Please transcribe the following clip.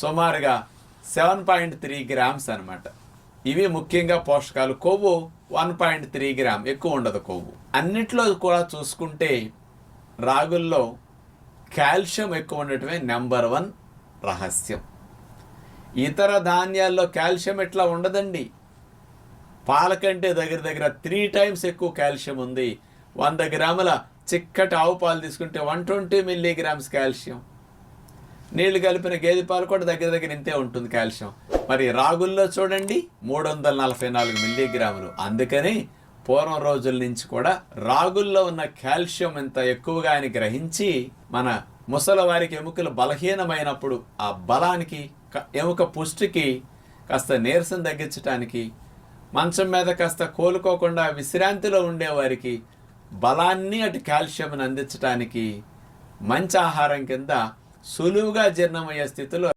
సుమారుగా seven point three grams అనమాట ఇవి ముఖ్యంగా పోషకాలు. కొవ్వు వన్ పాయింట్ త్రీ గ్రామ్ ఎక్కువ ఉండదు కొవ్వు. అన్నిట్లో కూడా చూసుకుంటే రాగుల్లో కాల్షియం ఎక్కువ ఉండటమే నెంబర్ వన్ రహస్యం. ఇతర ధాన్యాల్లో కాల్షియం ఎట్లా ఉండదండి? పాల కంటే దగ్గర దగ్గర త్రీ టైమ్స్ ఎక్కువ కాల్షియం ఉంది. వంద గ్రాముల చిక్కటి ఆవు పాలు తీసుకుంటే వన్ ట్వంటీ మిల్లీగ్రామ్స్ కాల్షియం. నీళ్ళు కలిపిన గేదె పాలు కూడా దగ్గర దగ్గర ఇంతే ఉంటుంది కాల్షియం. మరి రాగుల్లో చూడండి మూడు వందల నలభై నాలుగు మిల్లీగ్రాములు. అందుకని పూర్వం రోజుల నుంచి కూడా రాగుల్లో ఉన్న కాల్షియం ఎంత ఎక్కువగా ఆయన గ్రహించి మన ముసలి వారికి ఎముకలు బలహీనమైనప్పుడు ఆ బలానికి ఎముక పుష్టికి కాస్త నీరసం తగ్గించడానికి మంచం మీద కాస్త కోలుకోకుండా విశ్రాంతిలో ఉండేవారికి బలాన్ని అటు కాల్షియంని అందించడానికి మంచి ఆహారం కింద సులువుగా జీర్ణమయ్యే స్థితిలో